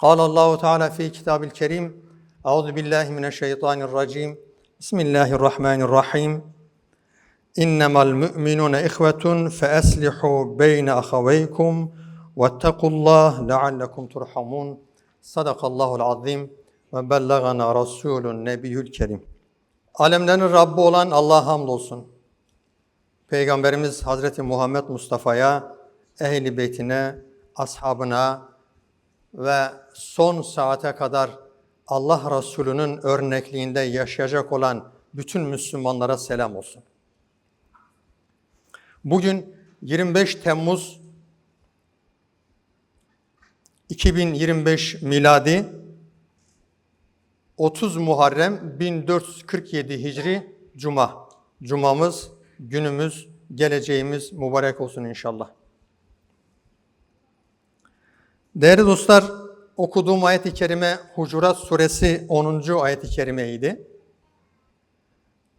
قال الله تعالى في كتاب الكريم أعوذ بالله من الشيطان الرجيم بسم الله الرحمن الرحيم إنما المؤمنون إخوة فأصلحوا بين أخويكم واتقوا الله لعلكم ترحمون صدق الله العظيم وبلغنا رسول النبي الكريم Alemlerin Rabbi olan Allah'a hamdolsun. Peygamberimiz Hazreti Muhammed Mustafa'ya, ehli beytine, ashabına ve son saate kadar Allah Resulü'nün örnekliğinde yaşayacak olan bütün Müslümanlara selam olsun. Bugün 25 Temmuz 2025 miladi 30 Muharrem 1447 Hicri Cuma. Cumamız, günümüz, geleceğimiz mübarek olsun inşallah. Değerli dostlar, okuduğum ayet-i kerime Hucurat suresi 10. ayet-i kerimeydi.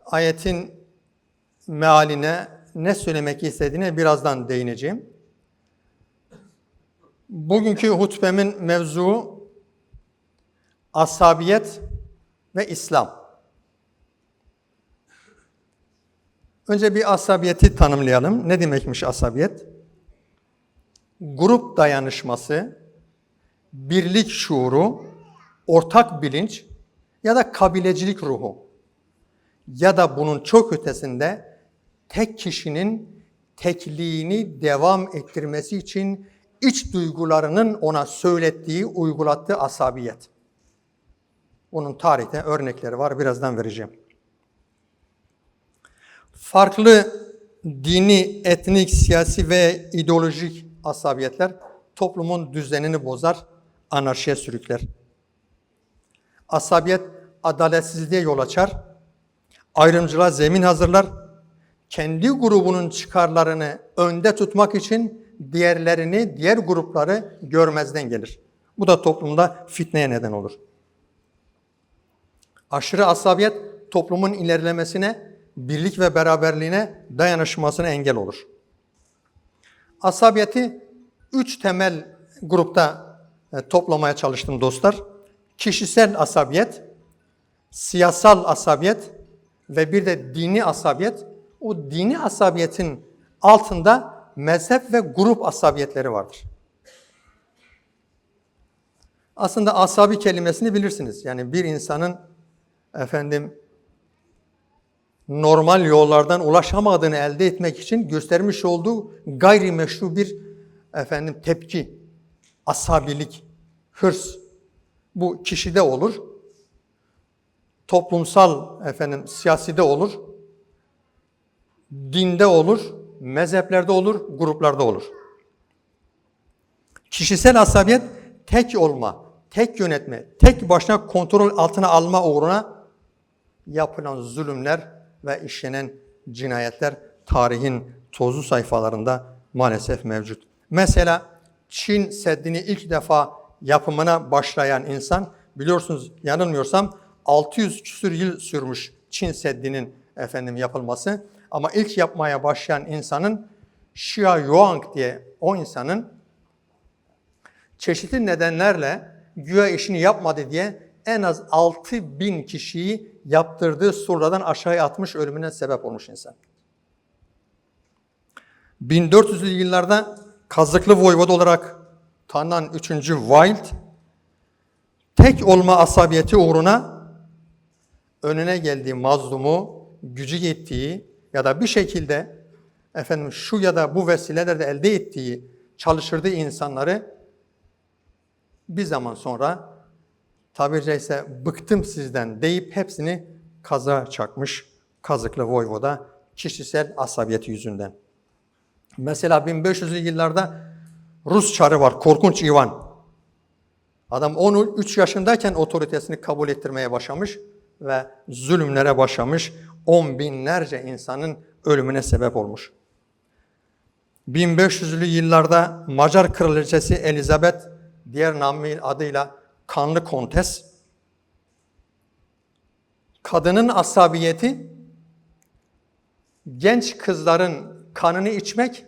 Ayetin mealine ne söylemek istediğine birazdan değineceğim. Bugünkü hutbemin mevzuu asabiyet ve İslam. Önce bir asabiyeti tanımlayalım. Ne demekmiş asabiyet? Grup dayanışması, birlik şuuru, ortak bilinç ya da kabilecilik ruhu ya da bunun çok ötesinde tek kişinin tekliğini devam ettirmesi için iç duygularının ona söylettiği, uygulattığı asabiyet. Bunun tarihte örnekleri var, birazdan vereceğim. Farklı dini, etnik, siyasi ve ideolojik asabiyetler toplumun düzenini bozar, anarşiye sürükler. Asabiyet adaletsizliğe yol açar, ayrımcılığa zemin hazırlar, kendi grubunun çıkarlarını önde tutmak için diğerlerini, diğer grupları görmezden gelir. Bu da toplumda fitneye neden olur. Aşırı asabiyet toplumun ilerlemesine, birlik ve beraberliğine, dayanışmasına engel olur. Asabiyeti üç temel grupta toplamaya çalıştım dostlar. Kişisel asabiyet, siyasal asabiyet ve bir de dini asabiyet. O dini asabiyetin altında mezhep ve grup asabiyetleri vardır. Aslında asabi kelimesini bilirsiniz. Yani bir insanın efendim normal yollardan ulaşamadığını elde etmek için göstermiş olduğu gayrimeşru bir efendim tepki, asabilik, hırs bu kişide olur. Toplumsal efendim siyaside olur. Dinde olur, mezheplerde olur, gruplarda olur. Kişisel asabiyet tek olma, tek yönetme, tek başına kontrol altına alma uğruna yapılan zulümler ve işlenen cinayetler tarihin tozlu sayfalarında maalesef mevcut. Mesela Çin Seddi'ni ilk defa yapımına başlayan insan biliyorsunuz yanılmıyorsam 600 küsur yıl sürmüş Çin Seddi'nin efendim yapılması ama ilk yapmaya başlayan insanın Xia Yuang diye o insanın çeşitli nedenlerle güya işini yapmadı diye en az 6 bin kişiyi yaptırdığı surradan aşağıya atmış ölümüne sebep olmuş insan. 1400'lü yıllarda Kazıklı Voyvoda olarak tanınan 3. Wild, tek olma asabiyeti uğruna önüne geldiği mazlumu, gücü yettiği ya da bir şekilde efendim şu ya da bu vesilelerle elde ettiği, çalıştırdığı insanları bir zaman sonra tabiri caizse bıktım sizden deyip hepsini kaza çakmış Kazıklı Voyvoda kişisel asabiyeti yüzünden. Mesela 1500'lü yıllarda Rus çarı var, Korkunç Ivan. Adam 13 yaşındayken otoritesini kabul ettirmeye başlamış ve zulümlere başlamış. On binlerce insanın ölümüne sebep olmuş. 1500'lü yıllarda Macar kraliçesi Elizabeth, diğer namı adıyla Kanlı Kontes, kadının asabiyeti genç kızların kanını içmek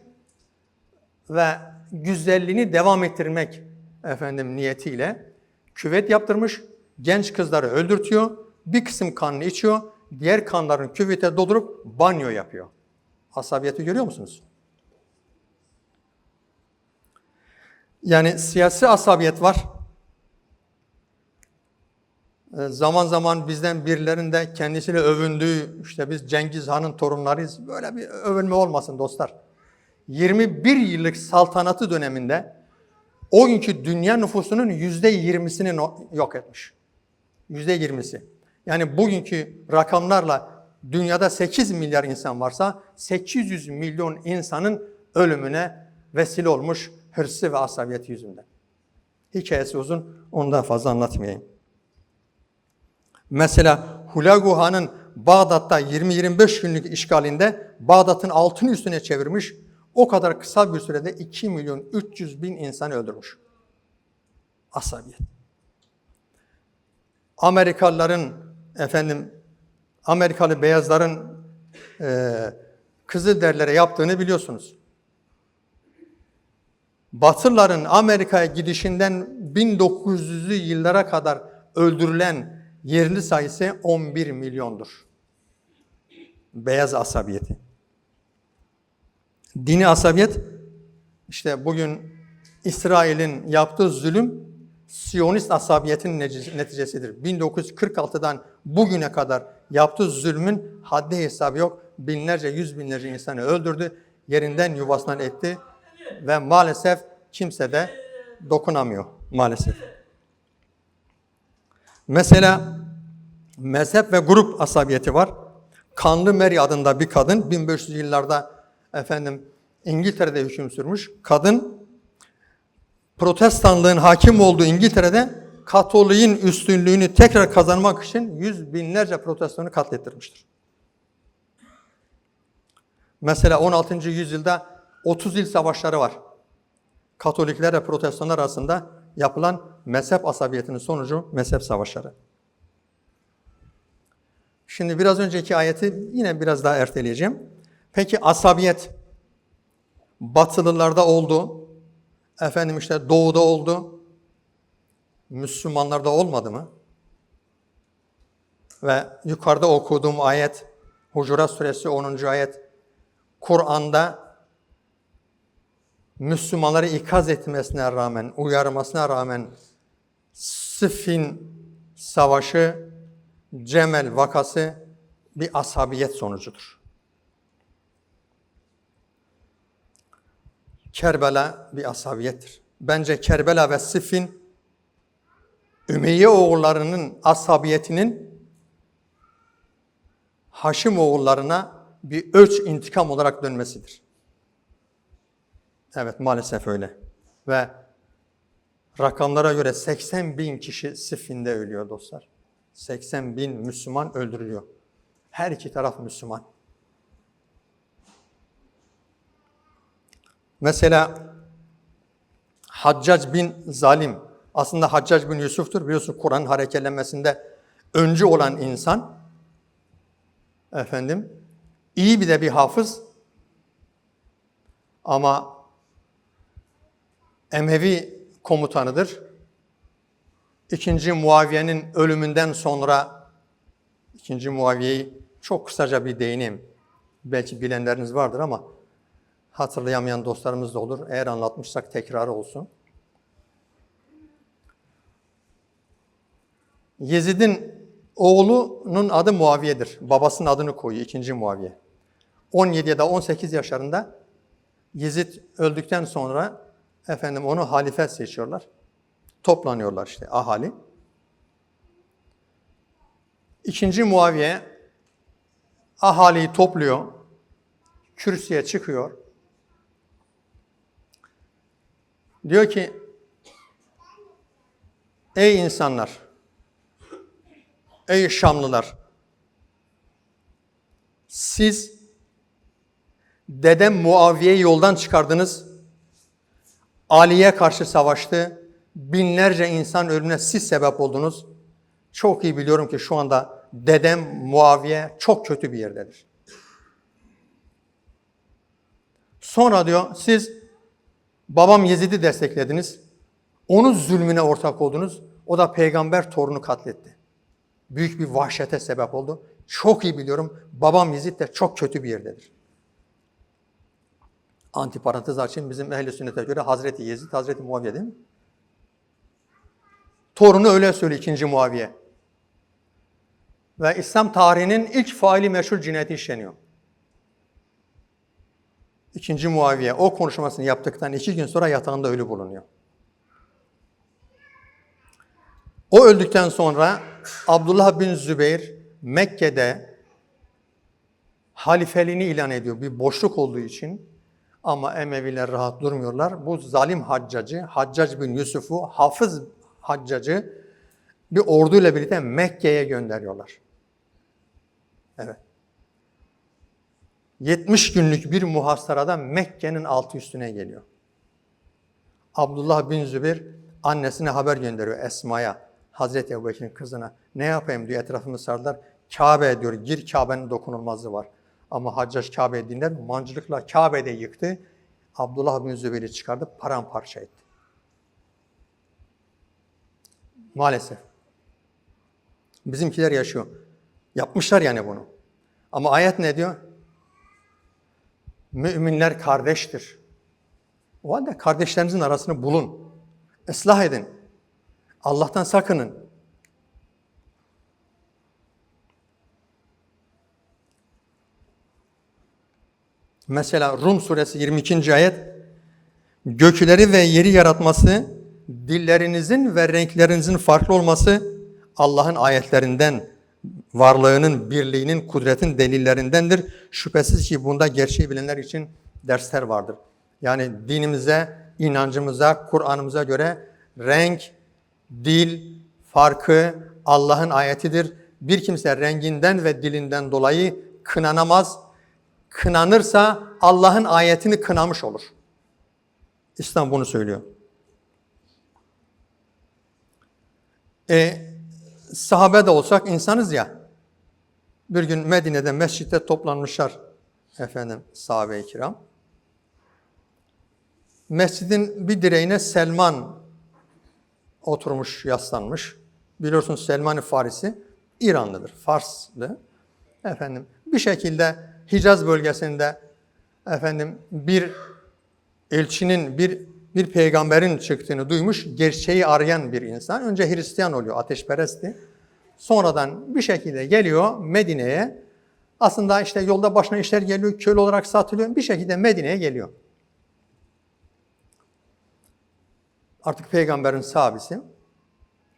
ve güzelliğini devam ettirmek efendim niyetiyle Küvet yaptırmış, genç kızları öldürtüyor, bir kısım kanını içiyor, diğer kanların küvete doldurup banyo yapıyor. Asabiyeti görüyor musunuz? Yani siyasi asabiyet var. Ee, Zaman zaman bizden birilerinde kendisiyle övündüğü, işte biz Cengiz Han'ın torunlarıyız. Böyle bir övünme olmasın dostlar. 21 yıllık saltanatı döneminde o günkü dünya nüfusunun yüzde yirmisini no- yok etmiş. Yüzde yirmisi. Yani bugünkü rakamlarla dünyada 8 milyar insan varsa 800 milyon insanın ölümüne vesile olmuş hırsı ve asabiyeti yüzünden. Hikayesi uzun, onu daha fazla anlatmayayım. Mesela Hulagu Han'ın Bağdat'ta 20-25 günlük işgalinde Bağdat'ın altını üstüne çevirmiş. O kadar kısa bir sürede 2 milyon 300 bin insanı öldürmüş. Asabiyet. Amerikalıların efendim Amerikalı beyazların e, Kızılderililere yaptığını biliyorsunuz. Batılıların Amerika'ya gidişinden 1900'lü yıllara kadar öldürülen yerli sayısı 11 milyondur. Beyaz asabiyeti. Dini asabiyet, işte bugün İsrail'in yaptığı zulüm, Siyonist asabiyetinin netice- neticesidir. 1946'dan bugüne kadar yaptığı zulmün haddi hesabı yok. Binlerce, yüz binlerce insanı öldürdü, yerinden yuvasından etti ve maalesef kimse de dokunamıyor maalesef. Mesela mezhep ve grup asabiyeti var. Kanlı Mary adında bir kadın 1500 yıllarda efendim İngiltere'de hüküm sürmüş. Kadın protestanlığın hakim olduğu İngiltere'de Katoliğin üstünlüğünü tekrar kazanmak için yüz binlerce protestanı katlettirmiştir. Mesela 16. yüzyılda 30 yıl savaşları var. Katoliklerle protestanlar arasında yapılan mezhep asabiyetinin sonucu mezhep savaşları. Şimdi biraz önceki ayeti yine biraz daha erteleyeceğim. Peki asabiyet Batılılarda oldu, efendim işte doğuda oldu, Müslümanlarda olmadı mı? Ve yukarıda okuduğum ayet, Hucurat Suresi 10. ayet, Kur'an'da Müslümanları ikaz etmesine rağmen, uyarmasına rağmen Sıffin savaşı, Cemel vakası bir asabiyet sonucudur. Kerbela bir asabiyettir. Bence Kerbela ve Sıffin Ümeyye oğullarının asabiyetinin Haşim oğullarına bir ölç intikam olarak dönmesidir. Evet maalesef öyle. Ve rakamlara göre 80 bin kişi Siffin'de ölüyor dostlar. 80 bin Müslüman öldürülüyor. Her iki taraf Müslüman. Mesela Haccac bin Zalim, aslında Haccac bin Yusuf'tur. Biliyorsun Kur'an'ın hareketlenmesinde öncü olan insan, efendim, iyi bir de bir hafız ama Emevi komutanıdır. İkinci Muaviye'nin ölümünden sonra ikinci Muaviye'yi çok kısaca bir değineyim. Belki bilenleriniz vardır ama hatırlayamayan dostlarımız da olur. Eğer anlatmışsak tekrar olsun. Yezid'in oğlunun adı Muaviye'dir. Babasının adını koyuyor ikinci Muaviye. 17 ya da 18 yaşlarında Yezid öldükten sonra efendim onu halife seçiyorlar. Toplanıyorlar işte ahali. İkinci Muaviye ahaliyi topluyor. Kürsüye çıkıyor. Diyor ki Ey insanlar, ey Şamlılar, siz dedem Muaviye'yi yoldan çıkardınız, Ali'ye karşı savaştı, binlerce insan ölümüne siz sebep oldunuz. Çok iyi biliyorum ki şu anda dedem Muaviye çok kötü bir yerdedir. Sonra diyor siz babam Yezid'i desteklediniz. Onun zulmüne ortak oldunuz. O da peygamber torunu katletti. Büyük bir vahşete sebep oldu. Çok iyi biliyorum. Babam Yezid de çok kötü bir yerdedir. Antiparantez açayım. Bizim ehl-i sünnete göre Hazreti Yezid, Hazreti Muaviye değil mi? Torunu öyle söylüyor 2. Muaviye. Ve İslam tarihinin ilk faili meşhur cinayeti işleniyor. İkinci Muaviye o konuşmasını yaptıktan iki gün sonra yatağında ölü bulunuyor. O öldükten sonra Abdullah bin Zübeyir Mekke'de halifeliğini ilan ediyor bir boşluk olduğu için. Ama Emeviler rahat durmuyorlar. Bu zalim haccacı, Haccac bin Yusuf'u, hafız haccacı bir orduyla birlikte Mekke'ye gönderiyorlar. Evet. 70 günlük bir muhasarada Mekke'nin altı üstüne geliyor. Abdullah bin Zübeyir annesine haber gönderiyor Esma'ya. Hazreti Ebubekir'in kızına. Ne yapayım diyor etrafımı sardılar. Kabe diyor gir Kabe'nin dokunulmazlığı var. Ama Haccac Kabe'yi dinler mancılıkla Kabe'de yıktı. Abdullah bin Zübeyir'i çıkardı paramparça etti. Maalesef. Bizimkiler yaşıyor. Yapmışlar yani bunu. Ama ayet ne diyor? Müminler kardeştir. O halde kardeşlerinizin arasını bulun. Islah edin. Allah'tan sakının. Mesela Rum suresi 22. ayet gökleri ve yeri yaratması, dillerinizin ve renklerinizin farklı olması Allah'ın ayetlerinden, varlığının, birliğinin, kudretin delillerindendir. Şüphesiz ki bunda gerçeği bilenler için dersler vardır. Yani dinimize, inancımıza, Kur'an'ımıza göre renk, dil farkı Allah'ın ayetidir. Bir kimse renginden ve dilinden dolayı kınanamaz. Kınanırsa Allah'ın ayetini kınamış olur. İslam bunu söylüyor. E, sahabe de olsak insanız ya. Bir gün Medine'de mescitte toplanmışlar efendim sahabe-i kiram. Mescidin bir direğine Selman oturmuş, yaslanmış. Biliyorsunuz Selman-ı Farisi İranlıdır, Farslı. Efendim bir şekilde Hicaz bölgesinde efendim bir elçinin, bir bir peygamberin çıktığını duymuş, gerçeği arayan bir insan. Önce Hristiyan oluyor, ateşperestti. Sonradan bir şekilde geliyor Medine'ye. Aslında işte yolda başına işler geliyor, köle olarak satılıyor. Bir şekilde Medine'ye geliyor. Artık peygamberin sahabesi,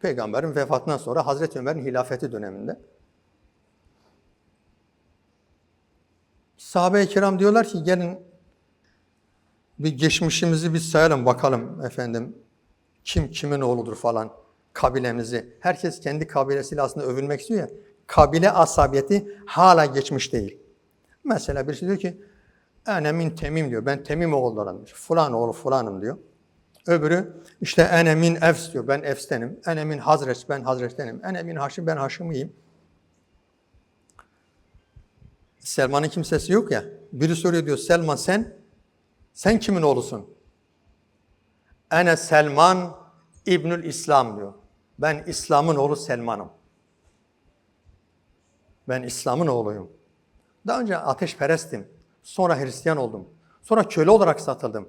peygamberin vefatından sonra Hazreti Ömer'in hilafeti döneminde. Sahabe-i kiram diyorlar ki gelin bir geçmişimizi bir sayalım bakalım efendim. Kim kimin oğludur falan kabilemizi. Herkes kendi kabilesiyle aslında övülmek istiyor ya. Kabile asabiyeti hala geçmiş değil. Mesela birisi diyor ki Enemin Temim diyor. Ben Temim oğullarındır. Fulan oğlu fulanım diyor. Öbürü işte Enemin Efs diyor. Ben Efs'tenim. Enemin Hazreç ben Hazreç'tenim. Enemin Haşim ben Haşimiyim. Selman'ın kimsesi yok ya. Biri soruyor diyor Selman sen sen kimin oğlusun? Ene Selman İbnül İslam diyor. Ben İslam'ın oğlu Selman'ım. Ben İslam'ın oğluyum. Daha önce ateşperestim. Sonra Hristiyan oldum. Sonra köle olarak satıldım.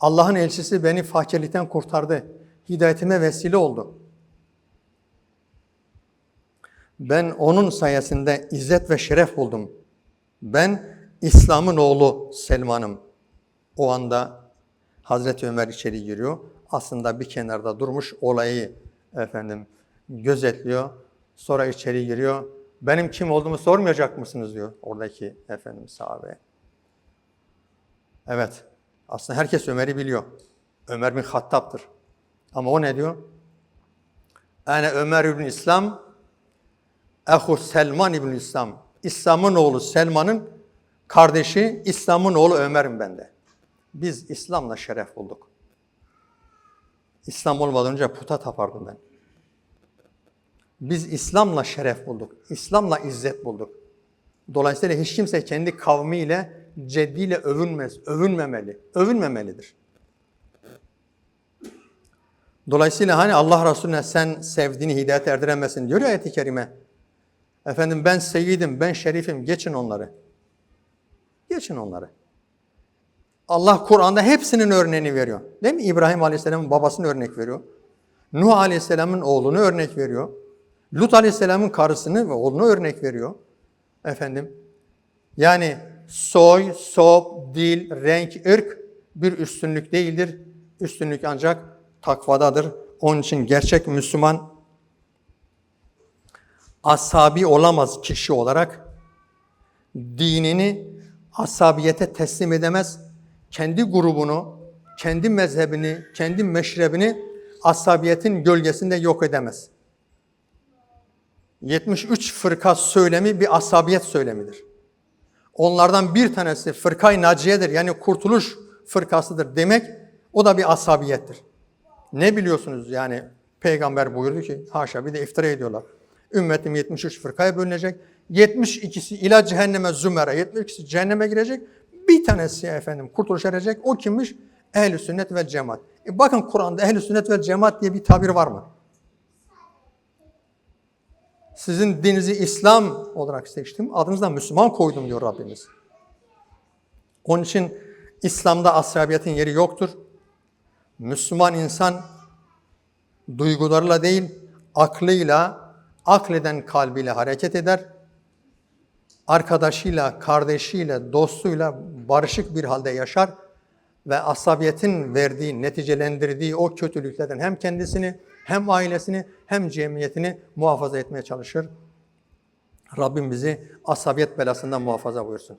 Allah'ın elçisi beni fakirlikten kurtardı. Hidayetime vesile oldu. Ben onun sayesinde izzet ve şeref buldum. Ben İslam'ın oğlu Selman'ım. O anda Hazreti Ömer içeri giriyor. Aslında bir kenarda durmuş olayı efendim gözetliyor. Sonra içeri giriyor. Benim kim olduğumu sormayacak mısınız diyor oradaki efendim sahabe. Evet. Aslında herkes Ömer'i biliyor. Ömer bin Hattab'dır. Ama o ne diyor? Ene Ömer ibn İslam, ehu Selman ibn İslam. İslam'ın oğlu Selman'ın kardeşi, İslam'ın oğlu Ömer'im ben de. Biz İslam'la şeref bulduk. İslam olmadan önce puta tapardım ben. Biz İslam'la şeref bulduk. İslam'la izzet bulduk. Dolayısıyla hiç kimse kendi kavmiyle, ceddiyle övünmez, övünmemeli, övünmemelidir. Dolayısıyla hani Allah Resulüne sen sevdiğini hidayet erdiremezsin diyor ya ayet-i kerime. Efendim ben seyyidim, ben şerifim, geçin onları. Geçin onları. Allah Kur'an'da hepsinin örneğini veriyor. Değil mi? İbrahim Aleyhisselam'ın babasını örnek veriyor. Nuh Aleyhisselam'ın oğlunu örnek veriyor. Lut Aleyhisselam'ın karısını ve oğlunu örnek veriyor. Efendim. Yani soy, sop, dil, renk, ırk bir üstünlük değildir. Üstünlük ancak takvadadır. Onun için gerçek Müslüman asabi olamaz kişi olarak dinini asabiyete teslim edemez. Kendi grubunu, kendi mezhebini, kendi meşrebini asabiyetin gölgesinde yok edemez. 73 fırka söylemi bir asabiyet söylemidir. Onlardan bir tanesi fırkay naciyedir yani kurtuluş fırkasıdır demek o da bir asabiyettir. Ne biliyorsunuz yani peygamber buyurdu ki haşa bir de iftira ediyorlar. Ümmetim 73 fırkaya bölünecek. 72'si ila cehenneme zümere, 72'si cehenneme girecek. Bir tanesi efendim kurtuluş erecek. O kimmiş? Ehl-i sünnet ve cemaat. E bakın Kur'an'da ehl-i sünnet ve cemaat diye bir tabir var mı? Sizin dininizi İslam olarak seçtim. Adınızda Müslüman koydum diyor Rabbimiz. Onun için İslam'da asrabiyetin yeri yoktur. Müslüman insan duygularıyla değil, aklıyla, akleden kalbiyle hareket eder. Arkadaşıyla, kardeşiyle, dostuyla barışık bir halde yaşar ve asabiyetin verdiği, neticelendirdiği o kötülüklerden hem kendisini, hem ailesini, hem cemiyetini muhafaza etmeye çalışır. Rabbim bizi asabiyet belasından muhafaza buyursun.